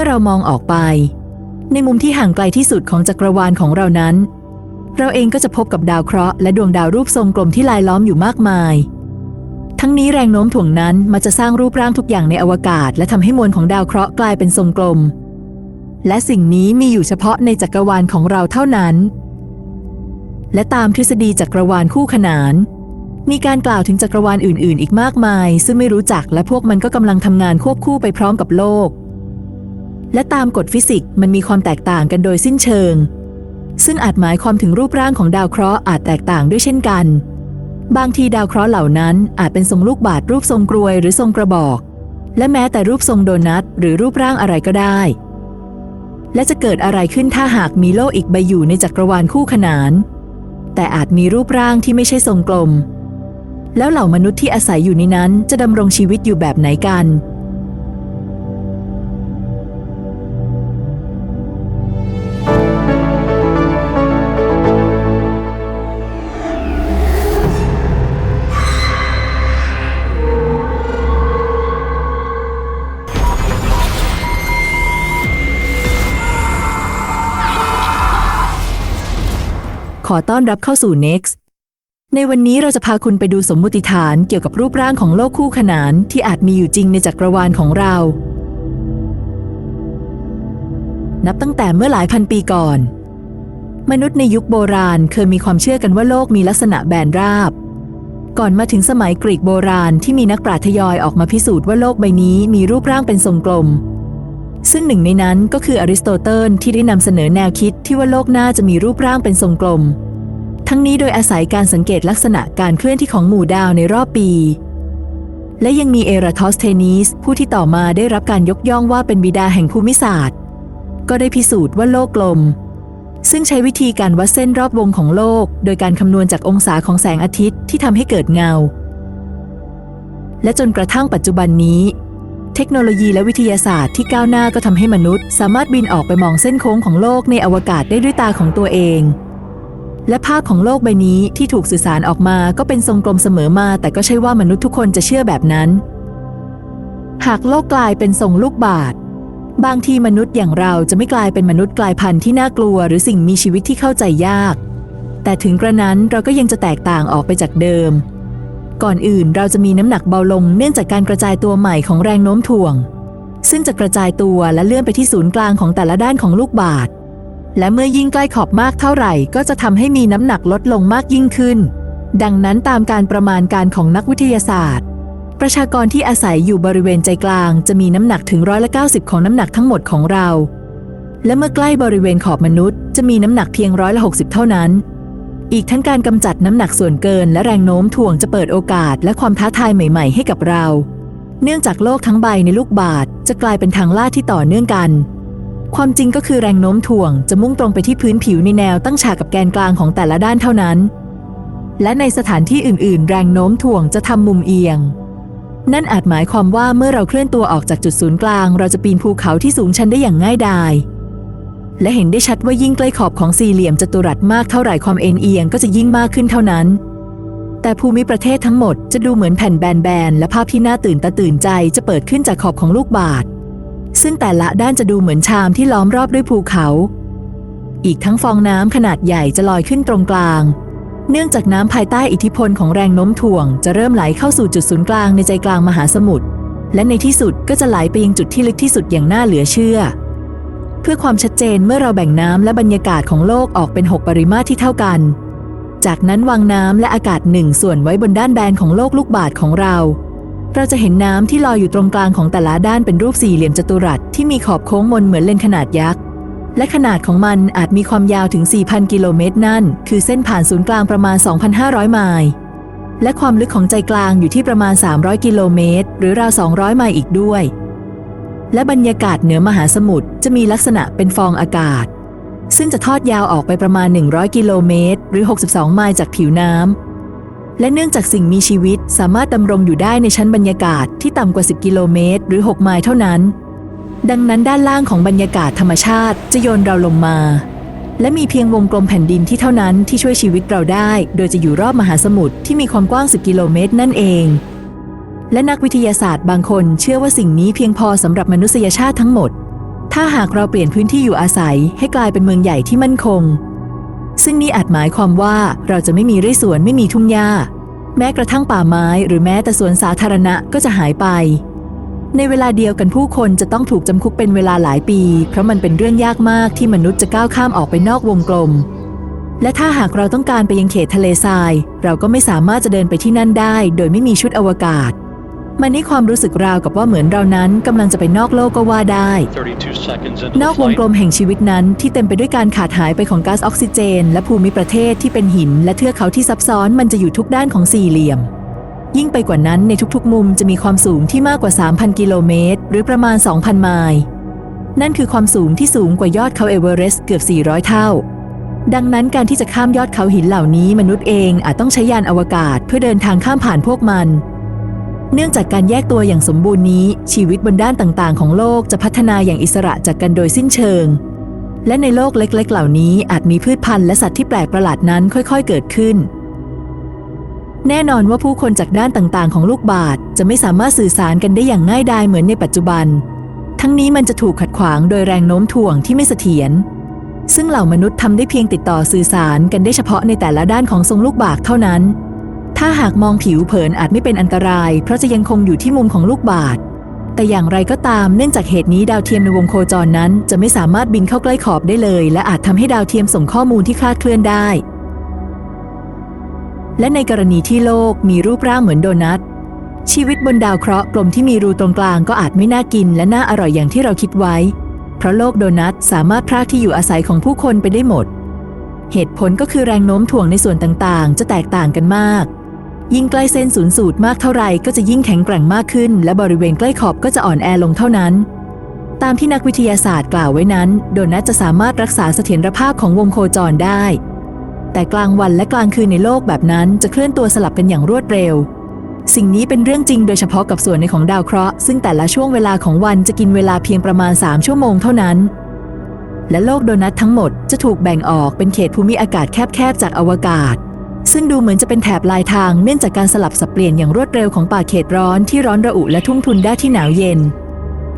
มื่อเรามองออกไป ในมุมที่ห่างไกลที่สุดของจักรวาลของเรานั้น เราเองก็จะพบกับดาวเคราะห์และดวงดาวรูปทรงกลมที่ลายล้อมอยู่มากมาย ทั้งนี้แรงโน้มถ่วงนั้นมาจะสร้างรูปร่างทุกอย่างในอวกาศ และทำให้มวลของดาวเคราะห์กลายเป็นทรงกลม และสิ่งนี้มีอยู่เฉพาะในจักรวาลของเราเท่านั้น และตามทฤษฎีจักรวาลคู่ขนานมีการกล่าวถึงจักรวาลอื่น ๆ อีกมากมาย ซึ่งไม่รู้จักและพวกมันก็กำลังทำงานควบคู่ไปพร้อมกับโลก และตามกฎฟิสิกส์มันมีความแตกต่างกันโดยสิ้นเชิง ซึ่งอาจหมายความถึงรูปร่างของดาวเคราะห์อาจแตกต่างด้วยเช่นกัน บางทีดาวเคราะห์เหล่านั้นอาจเป็นทรงลูกบาศรูปทรงกรวยหรือทรงกระบอก และแม้แต่รูปทรงโดนัทหรือรูปร่างอะไรก็ได้ และจะเกิดอะไรขึ้นถ้าหากมีโลกอีกใบอยู่ในจักรวาลคู่ขนาน แต่อาจมีรูปร่างที่ไม่ใช่ทรงกลม แล้วเหล่ามนุษย์ที่อาศัยอยู่ในนั้นจะดำรงชีวิตอยู่แบบไหนกัน ขอต้อนรับเข้าสู่ Next ในวันนี้เราจะพาคุณไปดูสมมุติฐานเกี่ยวกับรูปร่างของโลกคู่ขนานที่อาจมีอยู่จริงในจักรวาลของเรา นับตั้งแต่เมื่อหลายพันปีก่อน มนุษย์ในยุคโบราณเคยมีความเชื่อกันว่าโลกมีลักษณะแบนราบ ก่อนมาถึงสมัยกรีกโบราณที่มีนักปราชญ์ทยอยออกมาพิสูจน์ว่าโลกใบนี้มีรูปร่างเป็นทรงกลม ซึ่งหนึ่งในนั้นก็คืออริสโตเติลที่ได้นำเสนอแนวคิดที่ว่าโลกน่าจะมีรูปร่างเป็นทรงกลม ทั้งนี้โดยอาศัยการสังเกตลักษณะการเคลื่อนที่ของหมู่ดาวในรอบปี และยังมีเอราทอสเทนีสผู้ที่ต่อมาได้รับการยกย่องว่าเป็นบิดาแห่งภูมิศาสตร์ ก็ได้พิสูจน์ว่าโลกกลม ซึ่งใช้วิธีการวัดเส้นรอบวงของโลก โดยการคำนวณจากองศาของแสงอาทิตย์ที่ทำให้เกิดเงา และจนกระทั่งปัจจุบันนี้ เทคโนโลยีและวิทยาศาสตร์ที่ก้าวหน้าก็ทำให้มนุษย์ สามารถบินออกไปมองเส้นโค้งของโลกในอวกาศได้ด้วยตาของตัวเอง และภาพของโลกใบนี้ที่ถูกสื่อสารออกมาก็เป็นทรงกลมเสมอมา แต่ก็ใช่ว่ามนุษย์ทุกคนจะเชื่อแบบนั้น หากโลกกลายเป็นทรงลูกบาศก์บางทีมนุษย์อย่างเราจะไม่กลายเป็นมนุษย์กลายพันธุ์ที่น่ากลัว หรือสิ่งมีชีวิตที่เข้าใจยาก แต่ถึงกระนั้นเราก็ยังจะแตกต่างออกไปจากเดิม ก่อนอื่นเราจะมีน้ำหนักเบาลงเนื่องจากการกระจายตัวใหม่ของแรงโน้มถ่วง ซึ่งจะกระจายตัวและเลื่อนไปที่ศูนย์กลางของแต่ละด้านของลูกบาศก์และเมื่อยิ่งใกล้ขอบมากเท่าไหร่ ก็จะทำให้มีน้ำหนักลดลงมากยิ่งขึ้น ดังนั้นตามการประมาณการของนักวิทยาศาสตร์ ประชากรที่อาศัยอยู่บริเวณใจกลาง จะมีน้ำหนักถึงร้อยละ90 ของน้ำหนักทั้งหมดของเรา และเมื่อใกล้บริเวณขอบมนุษย์ จะมีน้ำหนักเพียงร้อยละ60 เท่านั้น อีกทั้งการกำจัดน้ำหนักส่วนเกินและแรงโน้มถ่วงจะเปิดโอกาสและความท้าทายใหม่ๆให้กับเรา เนื่องจากโลกทั้งใบในลูกบาศก์จะกลายเป็นทางลาดที่ต่อเนื่องกัน ความจริงก็คือแรงโน้มถ่วงจะมุ่งตรงไปที่พื้นผิวในแนวตั้งฉากกับแกนกลางของแต่ละด้านเท่านั้น และในสถานที่อื่น ๆ แรงโน้มถ่วงจะทำมุมเอียง นั่นอาจหมายความว่าเมื่อเราเคลื่อนตัวออกจากจุดศูนย์กลาง เราจะปีนภูเขาที่สูงชันได้อย่างง่ายดาย และเห็นได้ชัดว่ายิ่งใกล้ขอบของสี่เหลี่ยมจัตุรัสมากเท่าไหร่ความเอ็นเอียงก็จะยิ่งมากขึ้นเท่านั้น แต่ภูมิประเทศทั้งหมดจะดูเหมือนแผ่นแบนๆและภาพที่น่าตื่นตาตื่นใจจะเปิดขึ้นจากขอบของลูกบาศก์ซึ่งแต่ละด้านจะดูเหมือนชามที่ล้อมรอบด้วยภูเขา อีกทั้งฟองน้ำขนาดใหญ่จะลอยขึ้นตรงกลาง เนื่องจากน้ำภายใต้อิทธิพลของแรงโน้มถ่วง จะเริ่มไหลเข้าสู่จุดศูนย์กลางในใจกลางมหาสมุทรและในที่สุดก็จะไหลไปยังจุดที่ลึกที่สุดอย่างน่าเหลือเชื่อ เพื่อความชัดเจนเมื่อเราแบ่งน้ำและบรรยากาศของโลกออกเป็น 6 ปริมาตรที่เท่ากัน จากนั้นวางน้ำและอากาศหนึ่งส่วนไว้บนด้านแบนของโลกลูกบาศก์ของเรา เราจะเห็นน้ำที่ลอยอยู่ตรงกลางของแต่ละด้านเป็นรูปสี่เหลี่ยมจัตุรัสที่มีขอบโค้งมนเหมือนเลนขนาดยักษ์และขนาดของมันอาจมีความยาวถึง 4,000 กิโลเมตรนั่น คือเส้นผ่านศูนย์กลางประมาณ 2,500 ไมล์และความลึกของใจกลางอยู่ที่ประมาณ 300 กิโลเมตร หรือราว 200 ไมล์อีกด้วย และบรรยากาศเหนือมหาสมุทรจะมีลักษณะเป็นฟองอากาศ ซึ่งจะทอดยาวออกไปประมาณ 100 กิโลเมตร หรือ 62 ไมล์จากผิวน้ำ และเนื่องจากสิ่งมีชีวิตสามารถดำรงอยู่ได้ในชั้นบรรยากาศที่ต่ำกว่า 10 กิโลเมตร หรือ 6 ไมล์เท่านั้น ดังนั้นด้านล่างของบรรยากาศธรรมชาติจะโยนเราลงมา และมีเพียงวงกลมแผ่นดินที่เท่านั้นที่ช่วยชีวิตเราได้ โดยจะอยู่รอบมหาสมุทรที่มีความกว้าง 10 กิโลเมตรนั่นเอง และนักวิทยาศาสตร์บางคนเชื่อว่าสิ่งนี้เพียงพอสำหรับมนุษยชาติทั้งหมด ถ้าหากเราเปลี่ยนพื้นที่อยู่อาศัยให้กลายเป็นเมืองใหญ่ที่มั่นคง ซึ่งนี่อาจหมายความว่าเราจะไม่มีไร่สวนไม่มีทุ่งหญ้า แม้กระทั่งป่าไม้หรือแม้แต่สวนสาธารณะก็จะหายไป ในเวลาเดียวกันผู้คนจะต้องถูกจำคุกเป็นเวลาหลายปี เพราะมันเป็นเรื่องยากมากที่มนุษย์จะก้าวข้ามออกไปนอกวงกลม และถ้าหากเราต้องการไปยังเขตทะเลทราย เราก็ไม่สามารถจะเดินไปที่นั่นได้ โดยไม่มีชุดอวกาศ มันให้ความรู้สึกราวกับว่าเหมือนเรานั้นกำลังจะไปนอกโลกก็ว่าได้32 seconds into น the อกวง flight. กลมแห่งชีวิตนั้นที่เต็มไปด้วยการขาดหายไปของก๊าซออกซิเจน และภูมิประเทศที่เป็นหิน และเทือกเขาที่ซับซ้อนมันจะอยู่ทุกด้านของสี่เหลี่ยม ยิ่งไปกว่านั้นในทุกๆ มุมจะมีความสูงที่มากกว่า 3,000 กิโลเมตร หรือประมาณ 2,000 ไมล์นั่นคือความสูงที่สูงกว่ายอดเขาเอเวอเรสต์เกือบ 400 เท่าดังนั้นการที่จะข้ามยอดเขาหินเหล่านี้มนุษย์เองอาจต้องใช้ยานอวกาศเพื่อเดินทางข้ามผ่านพวกมัน เนื่องจากการแยกตัวอย่างสมบูรณ์นี้ ชีวิตบนด้านต่างๆ ของโลกจะพัฒนาอย่างอิสระจากกันโดยสิ้นเชิง และในโลกเล็ก ๆ เหล่านี้อาจมีพืชพันธุ์และสัตว์ที่แปลกประหลาดนั้นค่อย ๆ เกิดขึ้น แน่นอนว่าผู้คนจากด้านต่างๆ ของลูกบาศก์จะไม่สามารถสื่อสารกันได้อย่างง่ายดายเหมือนในปัจจุบัน ทั้งนี้มันจะถูกขัดขวางโดยแรงโน้มถ่วงที่ไม่เสถียรซึ่งเหล่ามนุษย์ทำได้เพียงติดต่อสื่อสารกันได้เฉพาะในแต่ละด้านของทรงลูกบาศก์เท่านั้น ถ้าหากมองผิวเผินอาจไม่เป็นอันตราย เพราะจะยังคงอยู่ที่มุมของลูกบาศก์แต่อย่างไรก็ตามเนื่องจากเหตุนี้ดาวเทียมในวงโคจรนั้น จะไม่สามารถบินเข้าใกล้ขอบได้เลย และอาจทำให้ดาวเทียมส่งข้อมูลที่คลาดเคลื่อนได้ และในกรณีที่โลกมีรูปร่างเหมือนโดนัทชีวิตบนดาวเคราะห์กลมที่มีรูตรงกลางก็อาจไม่น่ากินและน่าอร่อยอย่างที่เราคิดไว้ เพราะโลกโดนัทสามารถพรากที่อยู่อาศัยของผู้คนไปได้หมด เหตุผลก็คือแรงโน้มถ่วงในส่วนต่างๆ จะแตกต่างกันมาก ยิ่งใกล้เส้นศูนย์สูตรมากเท่าไรก็จะยิ่งแข็งแกร่งมากขึ้น และบริเวณใกล้ขอบก็จะอ่อนแอลงเท่านั้น ตามที่นักวิทยาศาสตร์กล่าวไว้นั้น โดนัทจะสามารถรักษาเสถียรภาพของวงโคจรได้ แต่กลางวันและกลางคืนในโลกแบบนั้นจะเคลื่อนตัวสลับกันอย่างรวดเร็ว สิ่งนี้เป็นเรื่องจริงโดยเฉพาะกับส่วนในของดาวเคราะห์ซึ่งแต่ละช่วงเวลาของวันจะกินเวลาเพียงประมาณ 3 ชั่วโมงเท่านั้นและโลกโดนัททั้งหมดจะถูกแบ่งออกเป็นเขตภูมิอากาศแคบๆจากอวกาศ ซึ่งดูเหมือนจะเป็นแถบลายทางเนื่องจากการสลับสับเปลี่ยนอย่างรวดเร็วของป่าเขตร้อนที่ร้อนระอุและทุ่งทุนได้ที่หนาวเย็น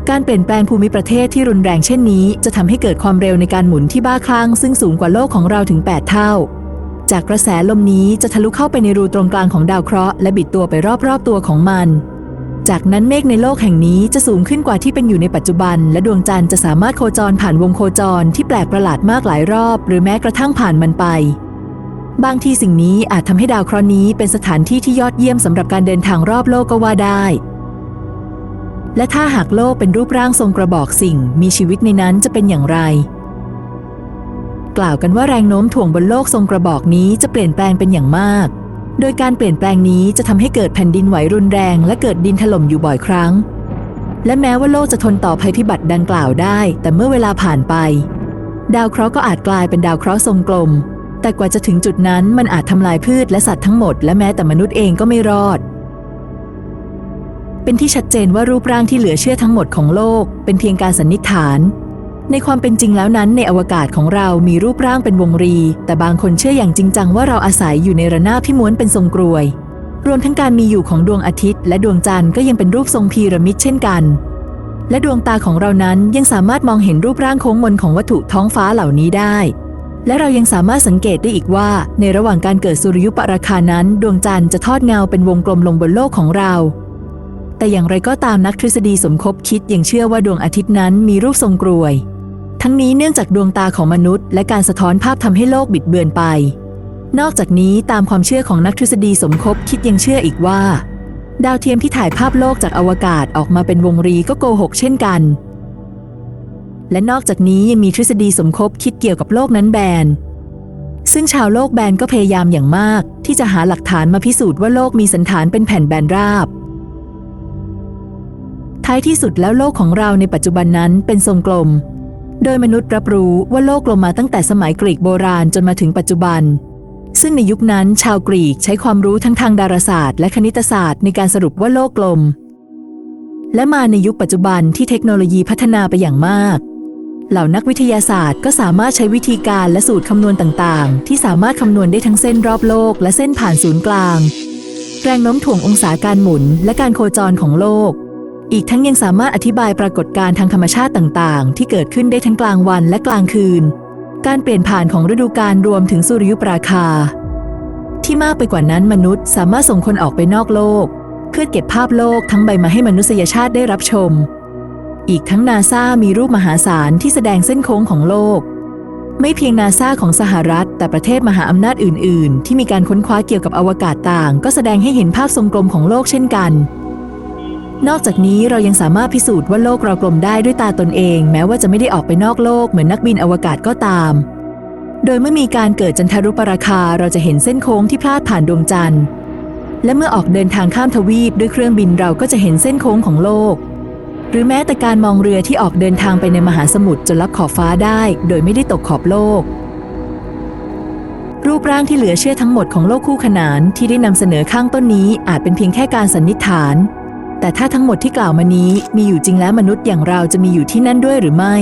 การเปลี่ยนแปลงภูมิประเทศที่รุนแรงเช่นนี้จะทำให้เกิดความเร็วในการหมุนที่บ้าคลั่งซึ่งสูงกว่าโลกของเราถึง 8 เท่า จากกระแสลมนี้จะทะลุเข้าไปในรูตรงกลางของดาวเคราะห์และบิดตัวไปรอบๆตัวของมันจากนั้นเมฆในโลกแห่งนี้จะสูงขึ้นกว่าที่เป็นอยู่ในปัจจุบัน และดวงจันทร์จะสามารถโคจรผ่านวงโคจรที่แปลกประหลาดมากหลายรอบ หรือแม้กระทั่งผ่านมันไป บางทีสิ่งนี้อาจทำให้ดาวเคราะห์นี้เป็นสถานที่ที่ยอดเยี่ยมสำหรับการเดินทางรอบโลกก็ว่าได้ และถ้าหากโลกเป็นรูปร่างทรงกระบอกสิ่ง มีชีวิตในนั้นจะเป็นอย่างไร กล่าวกันว่าแรงโน้มถ่วงบนโลกทรงกระบอกนี้จะเปลี่ยนแปลงเป็นอย่างมาก โดยการเปลี่ยนแปลงนี้จะทำให้เกิดแผ่นดินไหวรุนแรง และเกิดดินถล่มอยู่บ่อยครั้ง และแม้ว่าโลกจะทนต่อภัยพิบัติดังกล่าวได้ แต่เมื่อเวลาผ่านไป ดาวเคราะห์ก็อาจกลายเป็นดาวเคราะห์ทรงกลม แต่กว่าจะถึงจุดนั้นมันอาจทำลายพืชและสัตว์ทั้งหมดและแม้แต่มนุษย์เองก็ไม่รอด เป็นที่ชัดเจนว่ารูปร่างที่เหลือเชื่อทั้งหมดของโลก เป็นเพียงการสันนิษฐาน ในความเป็นจริงแล้วนั้นในอวกาศของเรามีรูปร่างเป็นวงรี แต่บางคนเชื่ออย่างจริงจังว่าเราอาศัยอยู่ในระนาบที่ม้วนเป็นทรงกรวย รวมทั้งการมีอยู่ของดวงอาทิตย์ และดวงจันทร์ก็ยังเป็นรูปทรงพีระมิดเช่นกันและดวงตาของเรานั้นยังสามารถมองเห็นรูปร่างโค้งมนของวัตถุท้องฟ้าเหล่านี้ได้ และเรายังสามารถสังเกตได้อีกว่า ในระหว่างการเกิดสุริยุปราคานั้น ดวงจันทร์จะทอดเงาเป็นวงกลมลงบนโลกของเรา แต่อย่างไรก็ตามนักทฤษฎีสมคบคิดยังเชื่อว่าดวงอาทิตย์นั้นมีรูปทรงกรวย ทั้งนี้เนื่องจากดวงตาของมนุษย์ และการสะท้อนภาพทำให้โลกบิดเบือนไป นอกจากนี้ตามความเชื่อของนักทฤษฎีสมคบคิดยังเชื่ออีกว่า ดาวเทียมที่ถ่ายภาพโลกจากอวกาศออกมาเป็นวงรีก็โกหกเช่นกัน และนอกจากนี้ยังมีทฤษฎีสมคบคิดเกี่ยวกับโลกนั้นแบน ซึ่งชาวโลกแบนก็พยายามอย่างมาก ที่จะหาหลักฐานมาพิสูจน์ว่าโลกมีสันฐานเป็นแผ่นแบนราบ ท้ายที่สุดแล้วโลกของเราในปัจจุบันนั้นเป็นทรงกลม โดยมนุษย์รับรู้ว่าโลกกลมมาตั้งแต่สมัยกรีกโบราณจนมาถึงปัจจุบันซึ่งในยุคนั้นชาวกรีกใช้ความรู้ทั้งทางดาราศาสตร์และคณิตศาสตร์ในการสรุปว่าโลกกลม และมาในยุคปัจจุบันที่เทคโนโลยีพัฒนาไปอย่างมาก เหล่านักวิทยาศาสตร์ก็สามารถใช้วิธีการและสูตรคำนวณต่างๆ ที่สามารถคำนวณได้ทั้งเส้นรอบโลก และเส้นผ่านศูนย์กลาง แรงโน้มถ่วงองศาการหมุน และการโคจรของโลก อีกทั้งยังสามารถอธิบายปรากฏการณ์ทางธรรมชาติต่างๆ ที่เกิดขึ้นได้ทั้งกลางวันและกลางคืน การเปลี่ยนผ่านของฤดูกาลรวมถึงสุริยุปราคา ที่มากไปกว่านั้นมนุษย์สามารถส่งคนออกไปนอกโลก เพื่อเก็บภาพโลกทั้งใบมาให้มนุษยชาติได้รับชม อีกทั้งนาซามีรูปมหาศาลที่แสดงเส้นโค้งของโลก ไม่เพียงนาซาของสหรัฐ แต่ประเทศมหาอำนาจอื่น ๆ ที่มีการค้นคว้าเกี่ยวกับอวกาศต่าง ก็แสดงให้เห็นภาพทรงกลมของโลกเช่นกัน นอกจากนี้เรายังสามารถพิสูจน์ว่าโลกเรากลมได้ด้วยตาตนเอง แม้ว่าจะไม่ได้ออกไปนอกโลกเหมือนนักบินอวกาศก็ตาม โดยเมื่อมีการเกิดจันทรุปราคาเราจะเห็นเส้นโค้งที่พลาดผ่านดวงจันทร์และเมื่อออกเดินทางข้ามทวีปด้วยเครื่องบินเราก็จะเห็นเส้นโค้งของโลก หรือแม้แต่การมองเรือที่ออกเดินทางไปในมหาสมุทรจนลับขอบฟ้าได้ โดยไม่ได้ตกขอบโลก รูปร่างที่เหลือเชื่อทั้งหมดของโลกคู่ขนานที่ได้นำเสนอข้างต้นนี้อาจเป็นเพียงแค่การสันนิษฐาน แต่ถ้าทั้งหมดที่กล่าวมานี้มีอยู่จริงแล้วมนุษย์อย่างเราจะมีอยู่ที่นั่นด้วยหรือไม่